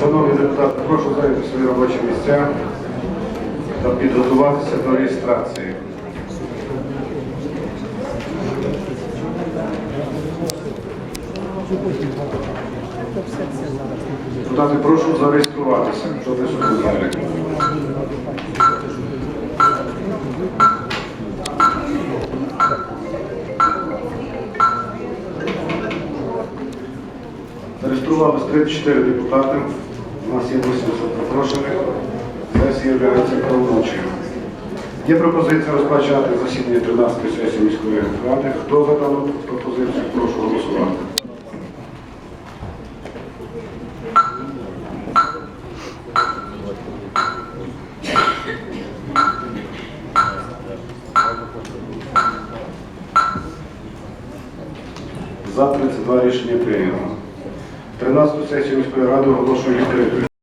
Шановні депутати, прошу зайняти свої робочі місця та підготуватися до реєстрації. Тобто Thank you. Депутати, прошу зареєструватися. Зареєструвалися 34 депутати. У нас є 80 запрошених. Сесія являється правомочою. Є пропозиція розпочати засідання 13-ї сесії міської ради. Хто за дану пропозицію, прошу За 32 рішення прийнято. 13 сесію міської ради оголошую відкритою.